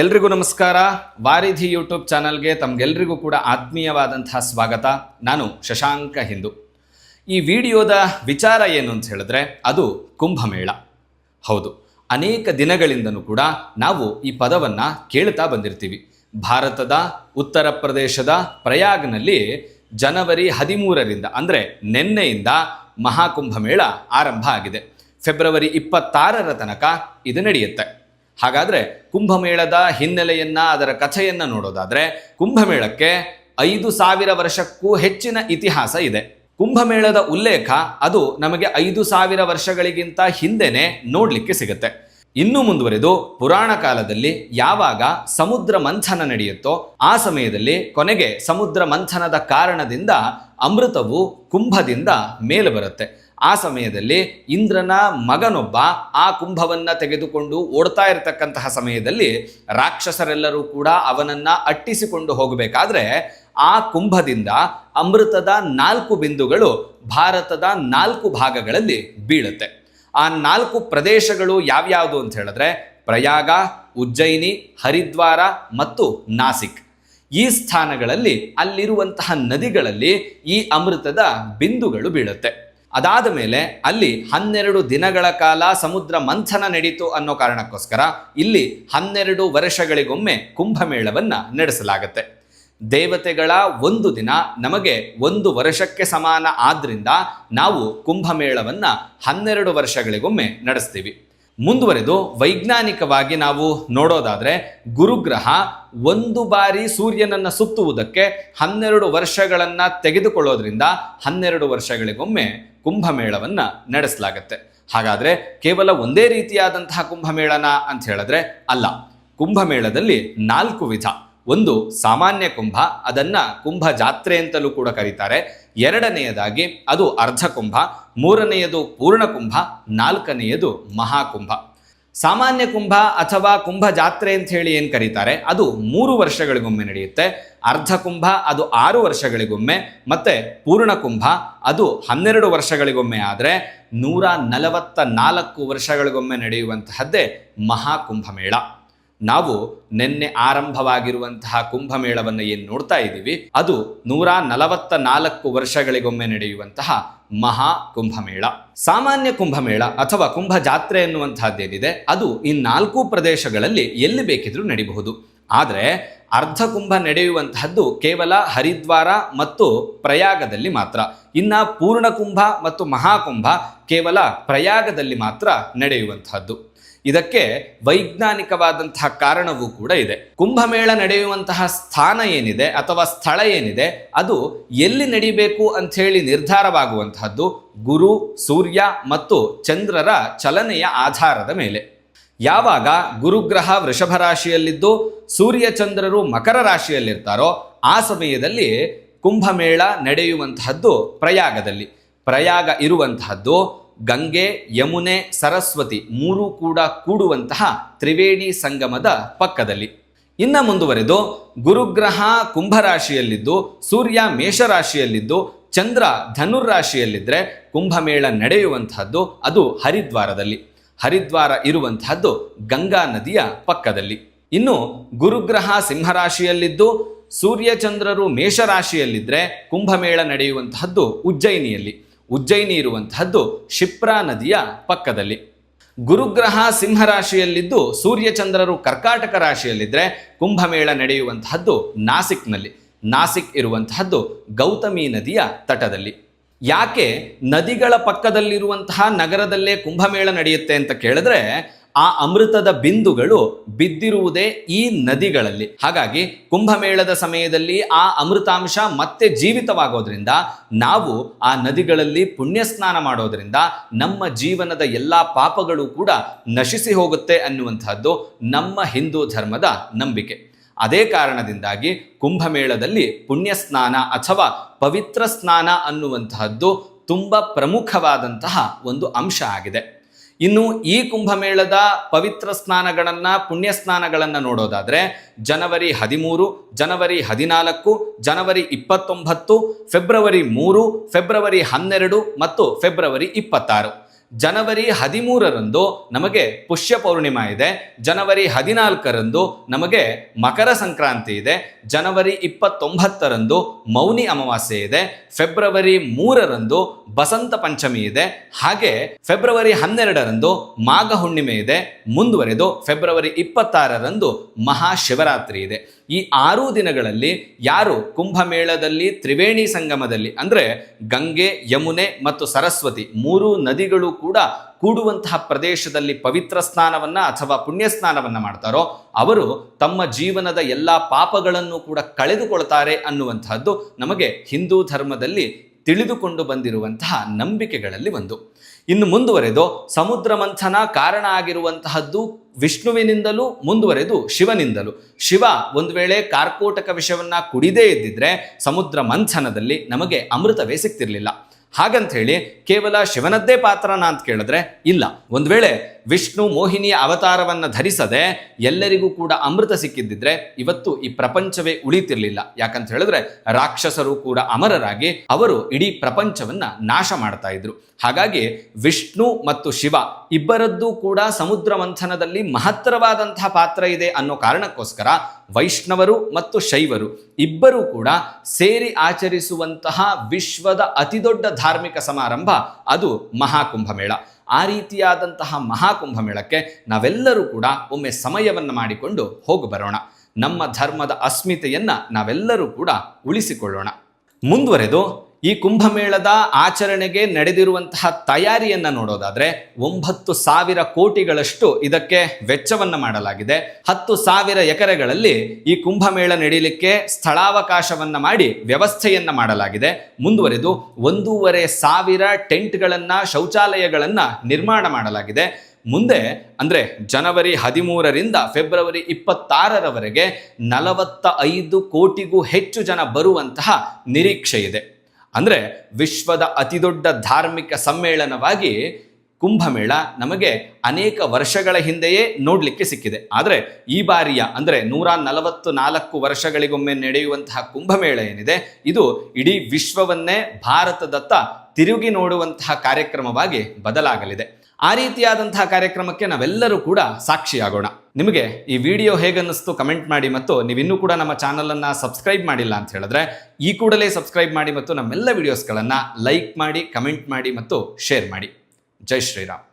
ಎಲ್ರಿಗೂ ನಮಸ್ಕಾರ. ವಾರಿಧಿ ಯೂಟ್ಯೂಬ್ ಚಾನಲ್ಗೆ ತಮಗೆಲ್ರಿಗೂ ಕೂಡ ಆತ್ಮೀಯವಾದಂತಹ ಸ್ವಾಗತ. ನಾನು ಶಶಾಂಕ ಹಿಂದೂ. ಈ ವಿಡಿಯೋದ ವಿಚಾರ ಏನು ಅಂತ ಹೇಳಿದ್ರೆ ಅದು ಕುಂಭಮೇಳ. ಹೌದು, ಅನೇಕ ದಿನಗಳಿಂದನೂ ಕೂಡ ನಾವು ಈ ಪದವನ್ನು ಕೇಳ್ತಾ ಬಂದಿರ್ತೀವಿ. ಭಾರತದ, ಉತ್ತರ ಪ್ರದೇಶದ ಪ್ರಯಾಗ್ನಲ್ಲಿ ಜನವರಿ ಹದಿಮೂರರಿಂದ ಅಂದರೆ ನಿನ್ನೆಯಿಂದ ಮಹಾಕುಂಭಮೇಳ ಆರಂಭ ಆಗಿದೆ. ಫೆಬ್ರವರಿ ಇಪ್ಪತ್ತಾರರ ತನಕ ಇದು ನಡೆಯುತ್ತೆ. ಹಾಗಾದ್ರೆ ಕುಂಭಮೇಳದ ಹಿನ್ನೆಲೆಯನ್ನು, ಅದರ ಕಥೆಯನ್ನು ನೋಡೋದಾದರೆ, ಕುಂಭಮೇಳಕ್ಕೆ ಐದು ಸಾವಿರ ವರ್ಷಕ್ಕೂ ಹೆಚ್ಚಿನ ಇತಿಹಾಸ ಇದೆ. ಕುಂಭಮೇಳದ ಉಲ್ಲೇಖ ಅದು ನಮಗೆ ಐದು ಸಾವಿರ ವರ್ಷಗಳಿಗಿಂತ ಹಿಂದೆನೆ ನೋಡಲಿಕ್ಕೆ ಸಿಗುತ್ತೆ. ಇನ್ನು ಮುಂದುವರೆದು ಪುರಾಣ ಕಾಲದಲ್ಲಿ ಯಾವಾಗ ಸಮುದ್ರ ಮಂಥನ ನಡೆಯುತ್ತೋ ಆ ಸಮಯದಲ್ಲಿ ಕೊನೆಗೆ ಸಮುದ್ರ ಮಂಥನದ ಕಾರಣದಿಂದ ಅಮೃತವು ಕುಂಭದಿಂದ ಮೇಲೆ ಬರುತ್ತೆ. ಆ ಸಮಯದಲ್ಲಿ ಇಂದ್ರನ ಮಗನೊಬ್ಬ ಆ ಕುಂಭವನ್ನು ತೆಗೆದುಕೊಂಡು ಓಡ್ತಾ ಇರತಕ್ಕಂತಹ ಸಮಯದಲ್ಲಿ ರಾಕ್ಷಸರೆಲ್ಲರೂ ಕೂಡ ಅವನನ್ನು ಅಟ್ಟಿಸಿಕೊಂಡು ಹೋಗಬೇಕಾದ್ರೆ ಆ ಕುಂಭದಿಂದ ಅಮೃತದ ನಾಲ್ಕು ಬಿಂದುಗಳು ಭಾರತದ ನಾಲ್ಕು ಭಾಗಗಳಲ್ಲಿ ಬೀಳುತ್ತೆ. ಆ ನಾಲ್ಕು ಪ್ರದೇಶಗಳು ಯಾವ್ಯಾವುದು ಅಂತ ಹೇಳಿದ್ರೆ ಪ್ರಯಾಗ, ಉಜ್ಜಯಿನಿ, ಹರಿದ್ವಾರ ಮತ್ತು ನಾಸಿಕ್. ಈ ಸ್ಥಾನಗಳಲ್ಲಿ ಅಲ್ಲಿರುವಂತಹ ನದಿಗಳಲ್ಲಿ ಈ ಅಮೃತದ ಬಿಂದುಗಳು ಬೀಳುತ್ತೆ. ಅದಾದ ಮೇಲೆ ಅಲ್ಲಿ ಹನ್ನೆರಡು ದಿನಗಳ ಕಾಲ ಸಮುದ್ರ ಮಂಥನ ನಡೀತು ಅನ್ನೋ ಕಾರಣಕ್ಕೋಸ್ಕರ ಇಲ್ಲಿ ಹನ್ನೆರಡು ವರ್ಷಗಳಿಗೊಮ್ಮೆ ಕುಂಭಮೇಳವನ್ನು ನಡೆಸಲಾಗುತ್ತೆ. ದೇವತೆಗಳ ಒಂದು ದಿನ ನಮಗೆ ಒಂದು ವರ್ಷಕ್ಕೆ ಸಮಾನ ಆದ್ರಿಂದ ನಾವು ಕುಂಭಮೇಳವನ್ನ ಹನ್ನೆರಡು ವರ್ಷಗಳಿಗೊಮ್ಮೆ ನಡೆಸ್ತೀವಿ. ಮುಂದುವರೆದು ವೈಜ್ಞಾನಿಕವಾಗಿ ನಾವು ನೋಡೋದಾದ್ರೆ ಗುರುಗ್ರಹ ಒಂದು ಬಾರಿ ಸೂರ್ಯನನ್ನ ಸುತ್ತುವುದಕ್ಕೆ ಹನ್ನೆರಡು ವರ್ಷಗಳನ್ನ ತೆಗೆದುಕೊಳ್ಳೋದ್ರಿಂದ ಹನ್ನೆರಡು ವರ್ಷಗಳಿಗೊಮ್ಮೆ ಕುಂಭಮೇಳವನ್ನ ನಡೆಸಲಾಗತ್ತೆ. ಹಾಗಾದ್ರೆ ಕೇವಲ ಒಂದೇ ರೀತಿಯಾದಂತಹ ಕುಂಭಮೇಳನ ಅಂತ ಹೇಳಿದ್ರೆ ಅಲ್ಲ. ಕುಂಭಮೇಳದಲ್ಲಿ ನಾಲ್ಕು ವಿಧ. ಒಂದು ಸಾಮಾನ್ಯ ಕುಂಭ, ಅದನ್ನು ಕುಂಭ ಜಾತ್ರೆ ಅಂತಲೂ ಕೂಡ ಕರೀತಾರೆ. ಎರಡನೆಯದಾಗಿ ಅದು ಅರ್ಧ ಕುಂಭ, ಮೂರನೆಯದು ಪೂರ್ಣ ಕುಂಭ, ನಾಲ್ಕನೆಯದು ಮಹಾಕುಂಭ. ಸಾಮಾನ್ಯ ಕುಂಭ ಅಥವಾ ಕುಂಭ ಜಾತ್ರೆ ಅಂತ ಹೇಳಿ ಏನು ಕರೀತಾರೆ? ಅದು ಮೂರು ವರ್ಷಗಳಿಗೊಮ್ಮೆ ನಡೆಯುತ್ತೆ. ಅರ್ಧ ಕುಂಭ, ಅದು ಆರು ವರ್ಷಗಳಿಗೊಮ್ಮೆ, ಮತ್ತೆ ಪೂರ್ಣ ಕುಂಭ, ಅದು ಹನ್ನೆರಡು ವರ್ಷಗಳಿಗೊಮ್ಮೆ ಆದರೆ ನೂರ ನಲವತ್ತ ನಾಲ್ಕು ವರ್ಷಗಳಿಗೊಮ್ಮೆ ನಡೆಯುವಂತಹದ್ದೇ ಮಹಾಕುಂಭಮೇಳ ನಾವು ನಿನ್ನೆ ಆರಂಭವಾಗಿರುವಂತಹ ಕುಂಭಮೇಳವನ್ನು ಏನು ನೋಡ್ತಾ ಇದ್ದೀವಿ? ಅದು ನೂರ ನಲವತ್ತ ನಾಲ್ಕು ವರ್ಷಗಳಿಗೊಮ್ಮೆ ನಡೆಯುವಂತಹ ಮಹಾ ಕುಂಭಮೇಳ. ಸಾಮಾನ್ಯ ಕುಂಭಮೇಳ ಅಥವಾ ಕುಂಭ ಜಾತ್ರೆ ಎನ್ನುವಂತಹದ್ದೇನಿದೆ ಅದು ಈ ನಾಲ್ಕು ಪ್ರದೇಶಗಳಲ್ಲಿ ಎಲ್ಲಿ ಬೇಕಿದ್ರೂ ನಡೀಬಹುದು. ಆದರೆ ಅರ್ಧ ಕುಂಭ ನಡೆಯುವಂತಹದ್ದು ಕೇವಲ ಹರಿದ್ವಾರ ಮತ್ತು ಪ್ರಯಾಗದಲ್ಲಿ ಮಾತ್ರ. ಇನ್ನ ಪೂರ್ಣ ಕುಂಭ ಮತ್ತು ಮಹಾಕುಂಭ ಕೇವಲ ಪ್ರಯಾಗದಲ್ಲಿ ಮಾತ್ರ ನಡೆಯುವಂತಹದ್ದು. ಇದಕ್ಕೆ ವೈಜ್ಞಾನಿಕವಾದಂತಹ ಕಾರಣವೂ ಕೂಡ ಇದೆ. ಕುಂಭಮೇಳ ನಡೆಯುವಂತಹ ಸ್ಥಾನ ಏನಿದೆ ಅಥವಾ ಸ್ಥಳ ಏನಿದೆ, ಅದು ಎಲ್ಲಿ ನಡೀಬೇಕು ಅಂತ ಹೇಳಿ ನಿರ್ಧಾರವಾಗುವಂತಹದ್ದು ಗುರು, ಸೂರ್ಯ ಮತ್ತು ಚಂದ್ರರ ಚಲನೆಯ ಆಧಾರದ ಮೇಲೆ. ಯಾವಾಗ ಗುರುಗ್ರಹ ವೃಷಭ ರಾಶಿಯಲ್ಲಿದ್ದು, ಸೂರ್ಯ ಚಂದ್ರರು ಮಕರ ರಾಶಿಯಲ್ಲಿರ್ತಾರೋ, ಆ ಸಮಯದಲ್ಲಿ ಕುಂಭಮೇಳ ನಡೆಯುವಂತಹದ್ದು ಪ್ರಯಾಗದಲ್ಲಿ. ಪ್ರಯಾಗ ಇರುವಂತಹದ್ದು ಗಂಗೆ, ಯಮುನೆ, ಸರಸ್ವತಿ ಮೂರು ಕೂಡ ಕೂಡುವಂತಹ ತ್ರಿವೇಣಿ ಸಂಗಮದ ಪಕ್ಕದಲ್ಲಿ. ಇನ್ನ ಮುಂದುವರೆದು ಗುರುಗ್ರಹ ಕುಂಭರಾಶಿಯಲ್ಲಿದ್ದು, ಸೂರ್ಯ ಮೇಷರಾಶಿಯಲ್ಲಿದ್ದು, ಚಂದ್ರ ಧನುರ್ರಾಶಿಯಲ್ಲಿದ್ದರೆ ಕುಂಭಮೇಳ ನಡೆಯುವಂತಹದ್ದು ಅದು ಹರಿದ್ವಾರದಲ್ಲಿ. ಹರಿದ್ವಾರ ಇರುವಂತಹದ್ದು ಗಂಗಾ ನದಿಯ ಪಕ್ಕದಲ್ಲಿ. ಇನ್ನು ಗುರುಗ್ರಹ ಸಿಂಹರಾಶಿಯಲ್ಲಿದ್ದು ಸೂರ್ಯಚಂದ್ರರು ಮೇಷರಾಶಿಯಲ್ಲಿದ್ದರೆ ಕುಂಭಮೇಳ ನಡೆಯುವಂತಹದ್ದು ಉಜ್ಜಯಿನಿಯಲ್ಲಿ. ಉಜ್ಜಯಿನಿ ಇರುವಂತಹದ್ದು ಶಿಪ್ರಾ ನದಿಯ ಪಕ್ಕದಲ್ಲಿ. ಗುರುಗ್ರಹ ಸಿಂಹರಾಶಿಯಲ್ಲಿದ್ದು ಸೂರ್ಯಚಂದ್ರರು ಕರ್ಕಾಟಕ ರಾಶಿಯಲ್ಲಿದ್ದರೆ ಕುಂಭಮೇಳ ನಡೆಯುವಂತಹದ್ದು ನಾಸಿಕ್ನಲ್ಲಿ. ನಾಸಿಕ್ ಇರುವಂತಹದ್ದು ಗೌತಮಿ ನದಿಯ ತಟದಲ್ಲಿ. ಯಾಕೆ ನದಿಗಳ ಪಕ್ಕದಲ್ಲಿರುವಂತಹ ನಗರದಲ್ಲೇ ಕುಂಭಮೇಳ ನಡೆಯುತ್ತೆ ಅಂತ ಕೇಳಿದ್ರೆ ಆ ಅಮೃತದ ಬಿಂದುಗಳು ಬಿದ್ದಿರುವುದೇ ಈ ನದಿಗಳಲ್ಲಿ. ಹಾಗಾಗಿ ಕುಂಭಮೇಳದ ಸಮಯದಲ್ಲಿ ಆ ಅಮೃತಾಂಶ ಮತ್ತೆ ಜೀವಿತವಾಗೋದ್ರಿಂದ ನಾವು ಆ ನದಿಗಳಲ್ಲಿ ಪುಣ್ಯ ಸ್ನಾನ ಮಾಡೋದ್ರಿಂದ ನಮ್ಮ ಜೀವನದ ಎಲ್ಲ ಪಾಪಗಳು ಕೂಡ ನಶಿಸಿ ಹೋಗುತ್ತೆ ಅನ್ನುವಂತಹದ್ದು ನಮ್ಮ ಹಿಂದೂ ಧರ್ಮದ ನಂಬಿಕೆ. ಅದೇ ಕಾರಣದಿಂದಾಗಿ ಕುಂಭಮೇಳದಲ್ಲಿ ಪುಣ್ಯ ಸ್ನಾನ ಅಥವಾ ಪವಿತ್ರ ಸ್ನಾನ ಅನ್ನುವಂತಹದ್ದು ತುಂಬ ಪ್ರಮುಖವಾದಂತಹ ಒಂದು ಅಂಶ ಆಗಿದೆ. ಇನ್ನು ಈ ಕುಂಭಮೇಳದ ಪವಿತ್ರ ಸ್ನಾನಗಳನ್ನು, ಪುಣ್ಯ ಸ್ನಾನಗಳನ್ನು ನೋಡೋದಾದರೆ ಜನವರಿ ಹದಿಮೂರು, ಜನವರಿ ಹದಿನಾಲ್ಕು, ಜನವರಿ ಇಪ್ಪತ್ತೊಂಬತ್ತು, ಫೆಬ್ರವರಿ ಮೂರು, ಫೆಬ್ರವರಿ ಹನ್ನೆರಡು ಮತ್ತು ಫೆಬ್ರವರಿ ಇಪ್ಪತ್ತಾರು. ಜನವರಿ ಹದಿಮೂರರಂದು ನಮಗೆ ಪುಷ್ಯ ಪೌರ್ಣಿಮಾ ಇದೆ. ಜನವರಿ ಹದಿನಾಲ್ಕರಂದು ನಮಗೆ ಮಕರ ಸಂಕ್ರಾಂತಿ ಇದೆ. ಜನವರಿ ಇಪ್ಪತ್ತೊಂಬತ್ತರಂದು ಮೌನಿ ಅಮಾವಾಸ್ಯೆ ಇದೆ. ಫೆಬ್ರವರಿ ಮೂರರಂದು ಬಸಂತ ಪಂಚಮಿ ಇದೆ. ಹಾಗೆ ಫೆಬ್ರವರಿ ಹನ್ನೆರಡರಂದು ಮಾಘ ಹುಣ್ಣಿಮೆ ಇದೆ. ಮುಂದುವರೆದು ಫೆಬ್ರವರಿ ಇಪ್ಪತ್ತಾರರಂದು ಮಹಾಶಿವರಾತ್ರಿ ಇದೆ. ಈ ಆರು ದಿನಗಳಲ್ಲಿ ಯಾರು ಕುಂಭಮೇಳದಲ್ಲಿ, ತ್ರಿವೇಣಿ ಸಂಗಮದಲ್ಲಿ ಅಂದರೆ ಗಂಗೆ, ಯಮುನೆ ಮತ್ತು ಸರಸ್ವತಿ ಮೂರು ನದಿಗಳು ಕೂಡ ಕೂಡುವಂತಹ ಪ್ರದೇಶದಲ್ಲಿ ಪವಿತ್ರ ಸ್ನಾನವನ್ನ ಅಥವಾ ಪುಣ್ಯ ಸ್ನಾನವನ್ನ ಮಾಡ್ತಾರೋ, ಅವರು ತಮ್ಮ ಜೀವನದ ಎಲ್ಲ ಪಾಪಗಳನ್ನು ಕೂಡ ಕಳೆದುಕೊಳ್ತಾರೆ ಅನ್ನುವಂತಹದ್ದು ನಮಗೆ ಹಿಂದೂ ಧರ್ಮದಲ್ಲಿ ತಿಳಿದುಕೊಂಡು ಬಂದಿರುವಂತಹ ನಂಬಿಕೆಗಳಲ್ಲಿ ಒಂದು. ಇನ್ನು ಮುಂದುವರೆದು ಸಮುದ್ರ ಮಂಥನ ಕಾರಣ ಆಗಿರುವಂತಹದ್ದು ವಿಷ್ಣುವಿನಿಂದಲೂ, ಮುಂದುವರೆದು ಶಿವನಿಂದಲೂ. ಶಿವ ಒಂದು ವೇಳೆ ಕಾರ್ಕೋಟಕ ವಿಷವನ್ನ ಕುಡಿದೇ ಇದ್ದಿದ್ರೆ ಸಮುದ್ರ ಮಂಥನದಲ್ಲಿ ನಮಗೆ ಅಮೃತವೇ ಸಿಗ್ತಿರ್ಲಿಲ್ಲ. ಹಾಗಂತ ಹೇಳಿ ಕೇವಲ ಶಿವನದ್ದೇ ಪಾತ್ರನ ಅಂತ ಕೇಳಿದ್ರೆ ಇಲ್ಲ. ಒಂದು ವೇಳೆ ವಿಷ್ಣು ಮೋಹಿನಿಯ ಅವತಾರವನ್ನ ಧರಿಸದೆ ಎಲ್ಲರಿಗೂ ಕೂಡ ಅಮೃತ ಸಿಕ್ಕಿದ್ದಿದ್ರೆ ಇವತ್ತು ಈ ಪ್ರಪಂಚವೇ ಉಳಿತಿರ್ಲಿಲ್ಲ. ಯಾಕಂತ ಹೇಳಿದ್ರೆ ರಾಕ್ಷಸರು ಕೂಡ ಅಮರರಾಗಿ ಅವರು ಇಡೀ ಪ್ರಪಂಚವನ್ನ ನಾಶ ಮಾಡ್ತಾ ಇದ್ರು. ಹಾಗಾಗಿ ವಿಷ್ಣು ಮತ್ತು ಶಿವ ಇಬ್ಬರದ್ದು ಕೂಡ ಸಮುದ್ರ ಮಂಥನದಲ್ಲಿ ಮಹತ್ತರವಾದಂತಹ ಪಾತ್ರ ಇದೆ ಅನ್ನೋ ಕಾರಣಕ್ಕೋಸ್ಕರ ವೈಷ್ಣವರು ಮತ್ತು ಶೈವರು ಇಬ್ಬರೂ ಕೂಡ ಸೇರಿ ಆಚರಿಸುವಂತಹ ವಿಶ್ವದ ಅತಿದೊಡ್ಡ ಧಾರ್ಮಿಕ ಸಮಾರಂಭ, ಅದು ಮಹಾಕುಂಭಮೇಳ. ಆ ರೀತಿಯಾದಂತಹ ಮಹಾಕುಂಭಮೇಳಕ್ಕೆ ನಾವೆಲ್ಲರೂ ಕೂಡ ಒಮ್ಮೆ ಸಮಯವನ್ನು ಮಾಡಿಕೊಂಡು ಹೋಗಿ ಬರೋಣ. ನಮ್ಮ ಧರ್ಮದ ಅಸ್ಮಿತೆಯನ್ನ ನಾವೆಲ್ಲರೂ ಕೂಡ ಉಳಿಸಿಕೊಳ್ಳೋಣ. ಮುಂದುವರೆದು ಈ ಕುಂಭಮೇಳದ ಆಚರಣೆಗೆ ನಡೆದಿರುವಂತಹ ತಯಾರಿಯನ್ನ ನೋಡೋದಾದ್ರೆ ಒಂಬತ್ತು ಸಾವಿರ ಕೋಟಿಗಳಷ್ಟು ಇದಕ್ಕೆ ವೆಚ್ಚವನ್ನು ಮಾಡಲಾಗಿದೆ. ಹತ್ತು ಸಾವಿರ ಎಕರೆಗಳಲ್ಲಿ ಈ ಕುಂಭಮೇಳ ನಡೀಲಿಕ್ಕೆ ಸ್ಥಳಾವಕಾಶವನ್ನ ಮಾಡಿ ವ್ಯವಸ್ಥೆಯನ್ನ ಮಾಡಲಾಗಿದೆ. ಮುಂದುವರೆದು ಒಂದೂವರೆ ಸಾವಿರ ಟೆಂಟ್ಗಳನ್ನ, ಶೌಚಾಲಯಗಳನ್ನ ನಿರ್ಮಾಣ ಮಾಡಲಾಗಿದೆ. ಮುಂದೆ ಅಂದ್ರೆ ಜನವರಿ ಹದಿಮೂರರಿಂದ ಫೆಬ್ರವರಿ ಇಪ್ಪತ್ತಾರರವರೆಗೆ ನಲವತ್ತ ಐದು ಕೋಟಿಗೂ ಹೆಚ್ಚು ಜನ ಬರುವಂತಹ ನಿರೀಕ್ಷೆ ಇದೆ ಅಂದ್ರೆ ವಿಶ್ವದ ಅತಿದೊಡ್ಡ ಧಾರ್ಮಿಕ ಸಮ್ಮೇಳನವಾಗಿ ಕುಂಭಮೇಳ ನಮಗೆ ಅನೇಕ ವರ್ಷಗಳ ಹಿಂದೆಯೇ ನೋಡಲಿಕ್ಕೆ ಸಿಕ್ಕಿದೆ. ಆದರೆ ಈ ಬಾರಿಯ ಅಂದರೆ ನೂರ ನಲವತ್ತು ನಾಲ್ಕು ವರ್ಷಗಳಿಗೊಮ್ಮೆ ನಡೆಯುವಂತಹ ಕುಂಭಮೇಳ ಏನಿದೆ, ಇದು ಇಡೀ ವಿಶ್ವವನ್ನೇ ಭಾರತದತ್ತ ತಿರುಗಿ ನೋಡುವಂತಹ ಕಾರ್ಯಕ್ರಮವಾಗಿ ಬದಲಾಗಲಿದೆ. ಆ ರೀತಿಯಾದಂತಹ ಕಾರ್ಯಕ್ರಮಕ್ಕೆ ನಾವೆಲ್ಲರೂ ಕೂಡ ಸಾಕ್ಷಿಯಾಗೋಣ. ನಿಮಗೆ ಈ ವಿಡಿಯೋ ಹೇಗನ್ನಿಸ್ತು ಕಮೆಂಟ್ ಮಾಡಿ ಮತ್ತು ನೀವಿನ್ನೂ ಕೂಡ ನಮ್ಮ ಚಾನಲನ್ನು ಸಬ್ಸ್ಕ್ರೈಬ್ ಮಾಡಿಲ್ಲ ಅಂತ ಹೇಳಿದ್ರೆ ಈ ಕೂಡಲೇ ಸಬ್ಸ್ಕ್ರೈಬ್ ಮಾಡಿ ಮತ್ತು ನಮ್ಮೆಲ್ಲ ವಿಡಿಯೋಸ್ಗಳನ್ನು ಲೈಕ್ ಮಾಡಿ, ಕಮೆಂಟ್ ಮಾಡಿ ಮತ್ತು ಶೇರ್ ಮಾಡಿ. ಜೈ ಶ್ರೀರಾಮ್.